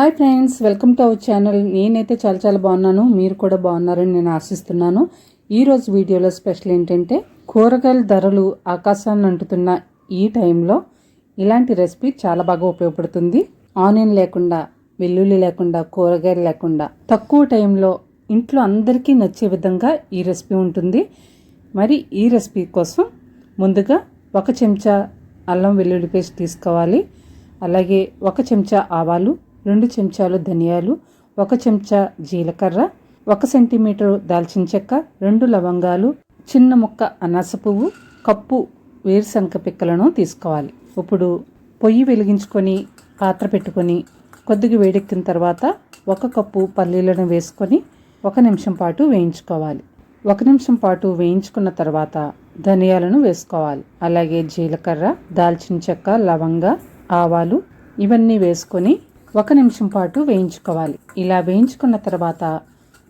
Hi friends welcome to our channel నేనైతే చాలా చాలా బాగున్నాను. మీరు కూడా బాగున్నారని నేను ఆశిస్తున్నాను. ఈరోజు వీడియోలో స్పెషల్ ఏంటంటే కూరగాయల ధరలు ఆకాశాన్ని అంటుతున్న ఈ టైంలో ఇలాంటి రెసిపీ చాలా బాగా ఉపయోగపడుతుంది. ఆనియన్ లేకుండా వెల్లుల్లి లేకుండా కూరగాయలు లేకుండా తక్కువ టైంలో ఇంట్లో అందరికీ నచ్చే విధంగా ఈ రెసిపీ ఉంటుంది. మరి ఈ రెసిపీ కోసం ముందుగా ఒక చెంచా అల్లం వెల్లుల్లి పేస్ట్ తీసుకోవాలి. అలాగే ఒక చెంచా ఆవాలు రెండు చెంచాలు ధనియాలు ఒక చెంచా జీలకర్ర ఒక సెంటీమీటర్ దాల్చిన చెక్క రెండు లవంగాలు చిన్న ముక్క అనాస పువ్వు కప్పు వేరుశనగ పిక్కలను తీసుకోవాలి. ఇప్పుడు పొయ్యి వెలిగించుకొని పాత్ర పెట్టుకొని కొద్దిగా వేడెక్కిన తర్వాత ఒక కప్పు పల్లీలను వేసుకొని ఒక నిమిషం పాటు వేయించుకోవాలి. ఒక నిమిషం పాటు వేయించుకున్న తర్వాత ధనియాలను వేసుకోవాలి. అలాగే జీలకర్ర దాల్చిన చెక్క లవంగ ఆవాలు ఇవన్నీ వేసుకొని ఒక నిమిషం పాటు వేయించుకోవాలి. ఇలా వేయించుకున్న తర్వాత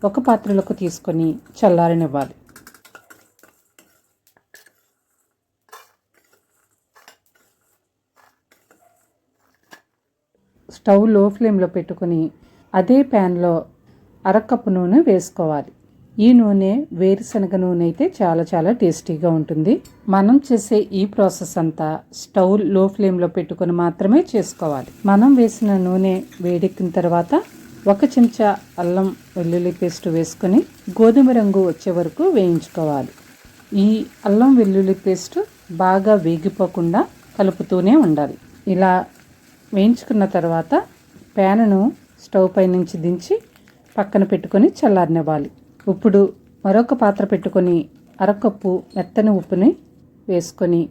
ఒక పాత్రలోకి తీసుకొని చల్లారనివ్వాలి. స్టవ్లో ఫ్లేమ్లో పెట్టుకొని అదే ప్యాన్లో అరకప్పు నూనె వేసుకోవాలి. ఈ నూనె వేరుశనగ నూనె అయితే చాలా చాలా టేస్టీగా ఉంటుంది. మనం చేసే ఈ ప్రాసెస్ అంతా స్టవ్లో ఫ్లేమ్లో పెట్టుకొని మాత్రమే చేసుకోవాలి. మనం వేసిన నూనె వేడెక్కిన తర్వాత ఒక చెంచా అల్లం వెల్లుల్లి పేస్ట్ వేసుకొని గోధుమ రంగు వచ్చే వరకు వేయించుకోవాలి. ఈ అల్లం వెల్లుల్లి పేస్ట్ బాగా వేగిపోకుండా కలుపుతూనే ఉండాలి. ఇలా వేయించుకున్న తర్వాత ప్యాన్ను స్టవ్ పై నుంచి దించి పక్కన పెట్టుకొని చల్లారనివ్వాలి. ఇప్పుడు మరొక పాత్ర పెట్టుకొని అరకప్పు మెత్తని ఉప్పుని వేసుకొని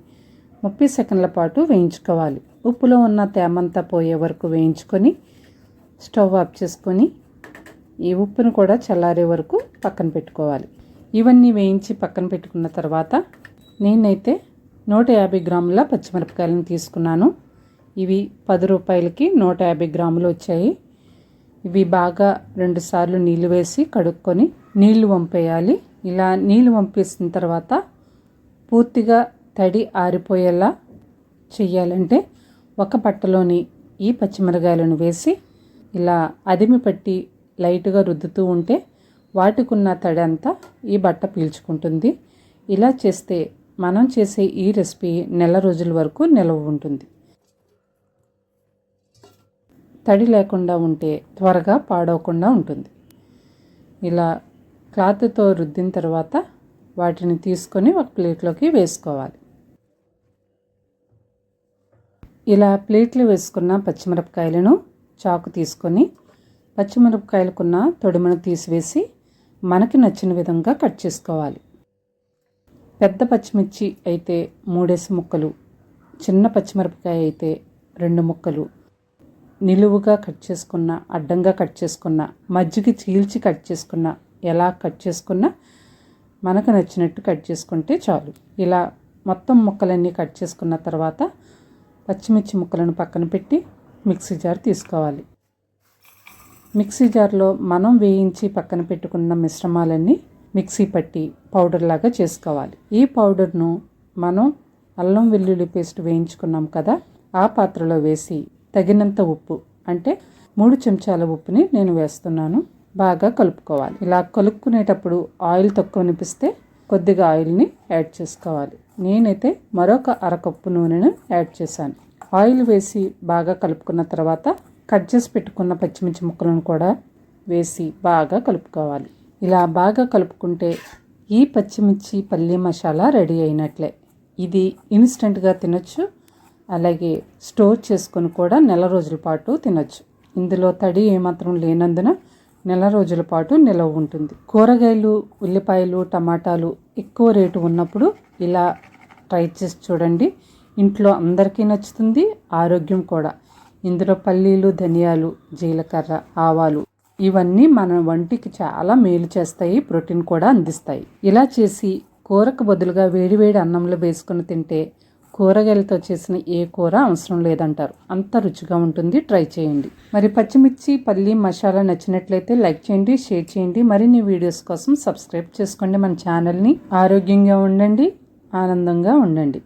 ముప్పై సెకండ్ల పాటు వేయించుకోవాలి. ఉప్పులో ఉన్న తేమంతా పోయే వరకు వేయించుకొని స్టవ్ ఆఫ్ చేసుకొని ఈ ఉప్పును కూడా చల్లారే వరకు పక్కన పెట్టుకోవాలి. ఇవన్నీ వేయించి పక్కన పెట్టుకున్న తర్వాత నేనైతే నూట యాభై గ్రాముల పచ్చిమిరపకాయలను తీసుకున్నాను. ఇవి పది రూపాయలకి నూట యాభై గ్రాములు వచ్చాయి. ఇవి బాగా రెండుసార్లు నీళ్ళు వేసి కడుక్కొని నీళ్ళు వంపేయాలి. ఇలా నీళ్ళు వంపేసిన తర్వాత పూర్తిగా తడి ఆరిపోయేలా చెయ్యాలంటే ఒక పట్టలోని ఈ పచ్చిమిరకాయలను వేసి ఇలా అదిమి పట్టి లైట్గా రుద్దుతూ ఉంటే వాటికున్న తడి అంతా ఈ బట్ట పీల్చుకుంటుంది. ఇలా చేస్తే మనం చేసే ఈ రెసిపీ నెల రోజుల వరకు నిలవ ఉంటుంది. తడి లేకుండా ఉంటే త్వరగా పాడవకుండా ఉంటుంది. ఇలా క్లాత్తో రుద్దిన తర్వాత వాటిని తీసుకొని ఒక ప్లేట్లోకి వేసుకోవాలి. ఇలా ప్లేట్లు వేసుకున్న పచ్చిమిరపకాయలను చాకు తీసుకొని పచ్చిమిరపకాయలకున్న తొడిమను తీసివేసి మనకి నచ్చిన విధంగా కట్ చేసుకోవాలి. పెద్ద పచ్చిమిర్చి అయితే మూడేసి ముక్కలు చిన్న పచ్చిమిరపకాయ అయితే రెండు ముక్కలు నిలువుగా కట్ చేసుకున్న అడ్డంగా కట్ చేసుకున్న మజ్జిగ చీల్చి కట్ చేసుకున్న ఎలా కట్ చేసుకున్నా మనకు నచ్చినట్టు కట్ చేసుకుంటే చాలు. ఇలా మొత్తం ముక్కలన్నీ కట్ చేసుకున్న తర్వాత పచ్చిమిర్చి ముక్కలను పక్కన పెట్టి మిక్సీ జార్ తీసుకోవాలి. మిక్సీ జార్లో మనం వేయించి పక్కన పెట్టుకున్న మిశ్రమాలన్నీ మిక్సీ పట్టి పౌడర్ లాగా చేసుకోవాలి. ఈ పౌడర్ను మనం అల్లం వెల్లుల్లి పేస్ట్ వేయించుకున్నాం కదా ఆ పాత్రలో వేసి తగినంత ఉప్పు అంటే మూడు చెంచాల ఉప్పుని నేను వేస్తున్నాను. బాగా కలుపుకోవాలి. ఇలా కలుపుకునేటప్పుడు ఆయిల్ తక్కువ అనిపిస్తే కొద్దిగా ఆయిల్ని యాడ్ చేసుకోవాలి. నేనైతే మరొక అరకప్పు నూనెను యాడ్ చేశాను. ఆయిల్ వేసి బాగా కలుపుకున్న తర్వాత కట్ చేసి పెట్టుకున్న పచ్చిమిర్చి ముక్కలను కూడా వేసి బాగా కలుపుకోవాలి. ఇలా బాగా కలుపుకుంటే ఈ పచ్చిమిర్చి పల్లీ మసాలా రెడీ అయినట్లే. ఇది ఇన్స్టెంట్గా తినొచ్చు అలాగే స్టోర్ చేసుకొని కూడా నెల రోజుల పాటు తినొచ్చు. ఇందులో తడి ఏమాత్రం లేనందున నెల రోజుల పాటు నిలవ ఉంటుంది. కూరగాయలు ఉల్లిపాయలు టమాటాలు ఎక్కువ రేటు ఉన్నప్పుడు ఇలా ట్రై చేసి చూడండి. ఇంట్లో అందరికీ నచ్చుతుంది ఆరోగ్యం కూడా. ఇందులో పల్లీలు ధనియాలు జీలకర్ర ఆవాలు ఇవన్నీ మన వంటికి చాలా మేలు చేస్తాయి ప్రోటీన్ కూడా అందిస్తాయి. ఇలా చేసి కూరకు బదులుగా వేడివేడి అన్నంలో వేసుకుని తింటే కూరగాయలతో చేసిన ఏ కూర అవసరం లేదంటారు. అంత రుచిగా ఉంటుంది. ట్రై చేయండి. మరి పచ్చిమిర్చి పల్లి మసాలా నచ్చినట్లయితే లైక్ చేయండి షేర్ చేయండి. మరిన్ని వీడియోస్ కోసం సబ్స్క్రైబ్ చేసుకోండి మన ఛానల్ని. ఆరోగ్యంగా ఉండండి. ఆనందంగా ఉండండి.